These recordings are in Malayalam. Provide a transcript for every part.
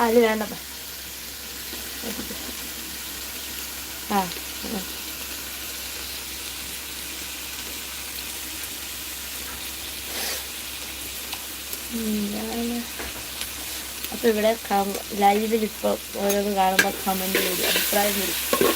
അതിൽ വേണ്ട. ആ അപ്പൊ ഇവിടെ ലൈവിൽ ഇപ്പോൾ ഓരോന്ന് കാണുമ്പോൾ കമന്റ് ചെയ്തു അഭിപ്രായം വരും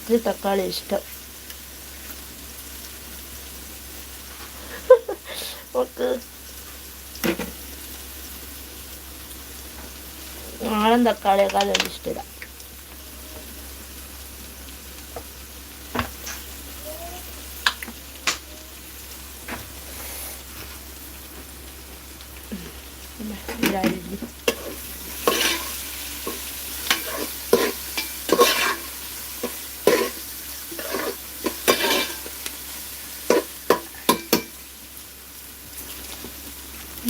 എനിക്ക് ഇത്തിരി തക്കാളി ഇഷ്ടം ഓക്ക് നാടൻ തക്കാളിയേക്കാളും എനിക്ക് ഇഷ്ടമില്ല ഇതായിരുന്നു ഈ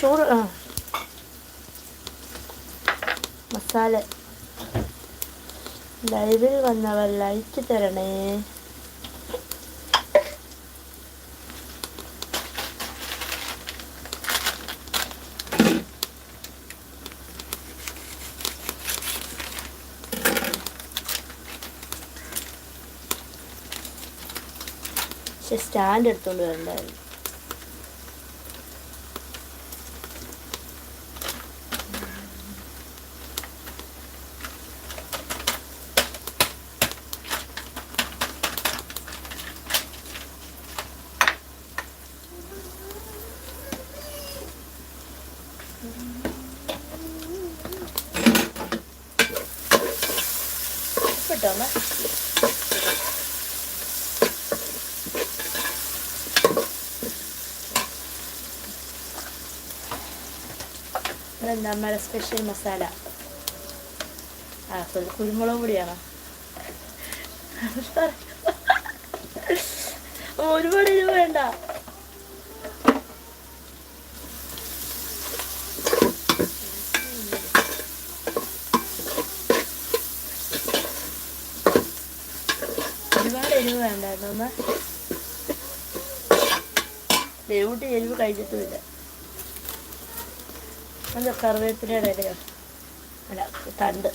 ചോറ് ആ മസാല ലൈവിൽ വന്നവർ ലൈക്ക് തരണേ. സ്റ്റാൻഡ് എടുത്തുകൊണ്ട് വരണ്ടായിരുന്നു. ഉപ്പിട്ടോ ഒന്ന് അമ്മയുടെ സ്പെഷ്യൽ മസാല ആ കുരു- കുരുമുളക് പൊടിയാണോ? ഒരുപാട് ഇത് വേണ്ട ഒരുപാട് എരിവ് വേണ്ടായിരുന്നു. അമ്മ ദേവൂട്ടി എരിവ് കഴിച്ചിട്ടുമില്ല. അത് കറിവേപ്പിലയുടെ ഇലയോ? അല്ല തണ്ട്.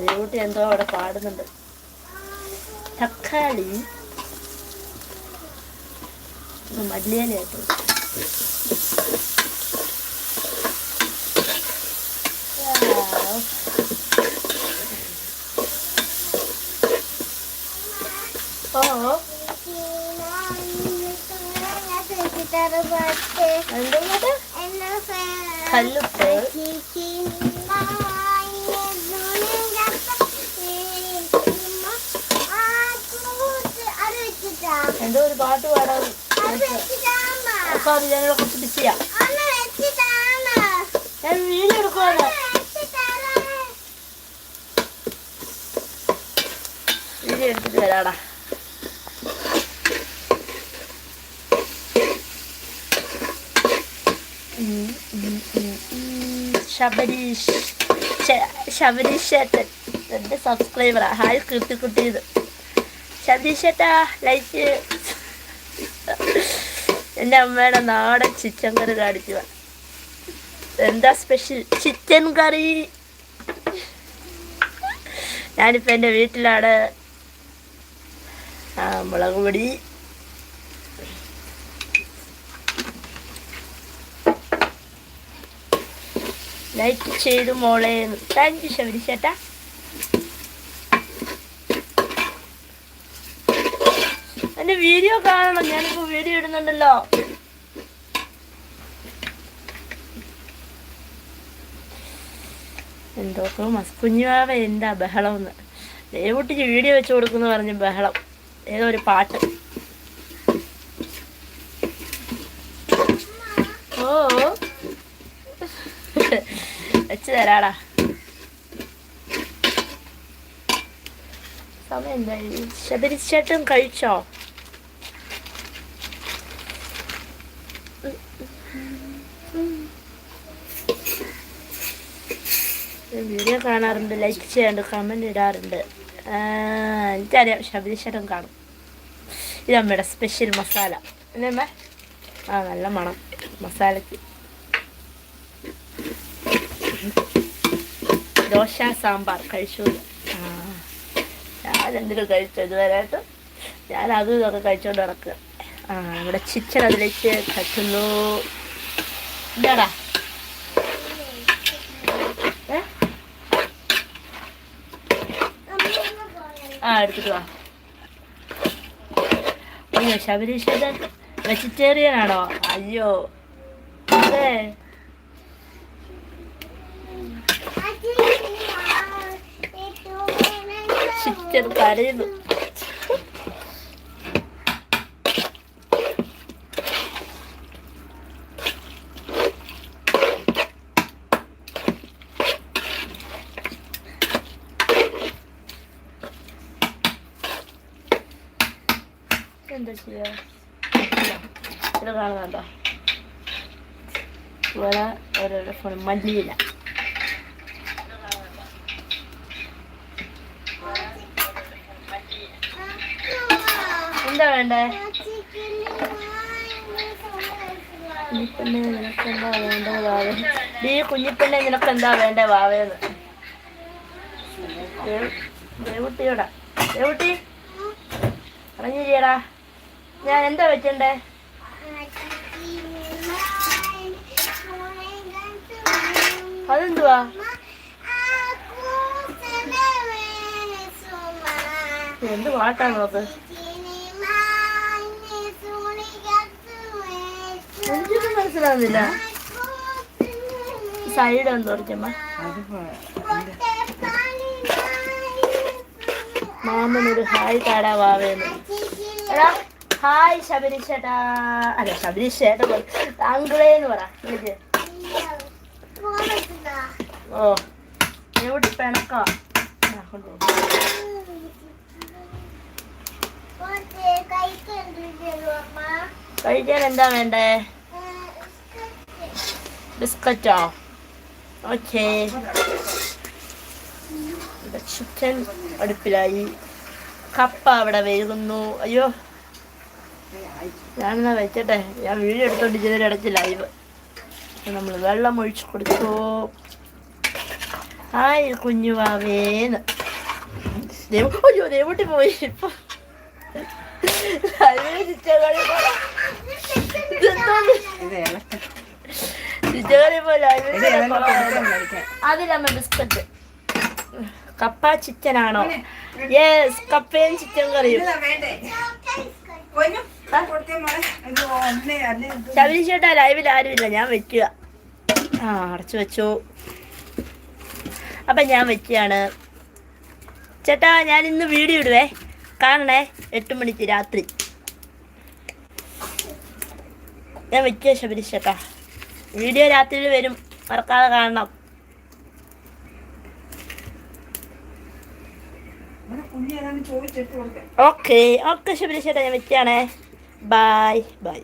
ബേവൂട്ടി എന്തോ അവിടെ പാടുന്നുണ്ട്. തക്കാളി. മല്ലിയിലായിട്ട് ഓ എന്തുകൊണ്ട് കല്ലുപ്പ്. എന്തോ ഒരു പാട്ട് പാടാൻ അപ്പൊ അത് ഞങ്ങളെ കുറച്ച് ബിസിയാ ഞാൻ വീട് എടുക്കുവാണ്. വീട് എടുത്തിട്ട് വരാടാ. ശബരീഷ് ശ- ശബരീഷ് ചേട്ടൻ. എന്റെ സബ്സ്ക്രൈബറാ ഹായ് കീർത്തിക്കുട്ടി ഇത്. ശബരീഷ് ലൈക്ക് എന്റെ അമ്മയുടെ നാടൻ ചിക്കൻ കറി കാണിക്കുക. എന്താ സ്പെഷ്യൽ ചിക്കൻ കറി. ഞാനിപ്പോൾ എന്റെ വീട്ടിലാണ്. മുളക് പൊടി ലൈക്ക് ചെയ്തു മോളെ. താങ്ക് യു ശബരി ചേട്ടാ. എന്റെ വീഡിയോ കാണണം. ഞാനിപ്പോ വീഡിയോ ഇടുന്നുണ്ടല്ലോ. എന്തോക്കോ മസ് കുഞ്ഞുവാവ എന്താ ബഹളം എന്ന്. ദേവുട്ടിക്ക് വീഡിയോ വെച്ച് കൊടുക്കുന്നു പറഞ്ഞ് ബഹളം. ഏതോ ഒരു പാട്ട്. ഓ. വെച്ച് തരാടാ. സമയം എന്തായി ശബരിച്ചേട്ടൻ കഴിച്ചോ? വീഡിയോ കാണാറുണ്ട് ലൈക്ക് ചെയ്യാറുണ്ട് കമന്റ് ഇടാറുണ്ട്. എനിക്കറിയാം ശബരിശേഷം കാണും. ഇത് അമ്മയുടെ സ്പെഷ്യൽ മസാല അല്ലേ ആ നല്ല മണം. മസാലയ്ക്ക്. ദോശ സാമ്പാർ കഴിച്ചു. ഞാൻ എന്തിനും കഴിച്ചു ഇതുവരെയായിട്ട്? ഞാൻ അതും ഇതൊക്കെ കഴിച്ചോണ്ട് നടക്കുക ഇവിടെ ചിച്ചൻ അതിലേക്ക് കത്തുന്നു. എന്താടാ ആ എടുത്തിട്ട് വാ. അയ്യോ ശബരീശ്വരൻ വെജിറ്റേറിയൻ ആണോ? അയ്യോ. അതെ. ചിക്കൻ കരയുന്നു എന്താ ചെയ്യാ ഇത് കാണുന്നുണ്ടോ ഇവിടെ ഓരോരോ ഫോൺ എന്താ വേണ്ടേ? കുഞ്ഞിപ്പെണ്ണെ നിനക്ക് എന്താ വേണ്ടേ വാവേ? ഡീ കുഞ്ഞിപ്പെണ്ണെ നിനക്ക് എന്താ വേണ്ടേ വാവേന്ന്? ദേവ്- ദേവുട്ടിയോടാ. ദേവുട്ടി ഞാൻ എന്താ വെച്ചണ്ടേ? അതെന്തുവാ? എന്ത് പാട്ടാ നോക്ക്? എനിക്കൊന്നും മനസ്സിലാവുന്നില്ല. സൈഡ് അടിച്ചമ്മ മാമനൊരു ഹായ് താടാ വാവേന്ന്. എടാ ഹായ് ശബരീഷ് ചേട്ടാ അല്ല ശബരീഷ് താങ്കളേന്ന് പറ. ഓ എവിടെ പിണക്കോ. കഴിക്കാൻ എന്താ വേണ്ടേ? ബിസ്ക്കറ്റോ ഓക്കേ ചിക്കൻ അടുപ്പിലായി. കപ്പ അവിടെ വേകുന്നു. അയ്യോ. ഞാനെന്നാ വെച്ചട്ടെ? ഞാൻ വീഡിയോ എടുത്തോണ്ട് ചെയ്തൊരു ഇടയ്ക്ക് ലൈവ് നമ്മൾ വെള്ളം ഒഴിച്ചു കൊടുത്തു. ആയി കുഞ്ഞുവാവേന്ന് ദേവ അയ്യോ ദൈവട്ടി പോയി. ഇപ്പൊ ലൈവിൽ ചിറ്റകളി പോലെ. ഇതെന്തോന്ന്? ചിറ്റകളി പോലെ ലൈവിൽ കൊള്ളാം. അതിലമ്മ ബിസ്ക്കറ്റ് കപ്പ ചിക്കൻ ആണോ യെസ് കപ്പയും ചിക്കൻ കറിയും ശബരി ചേട്ടാ ലൈവിൽ ആരുമില്ല ഞാൻ വെക്കുക ആ അടച്ചു വെച്ചു അപ്പം ഞാൻ വെക്കുകയാണ് ചേട്ടാ ഞാൻ ഇന്ന് വീഡിയോ ഇടുവേ. കാണണേ. എട്ട് മണിക്ക് രാത്രി. ഞാൻ വെക്കുക ശബരി ചേട്ടാ വീഡിയോ രാത്രിയിൽ വരും. മറക്കാതെ കാണണം. ഓക്കെ ഓക്കെ ശബരി ചേട്ടാ ഞാൻ വെച്ചാണേ ബായ് ബായ്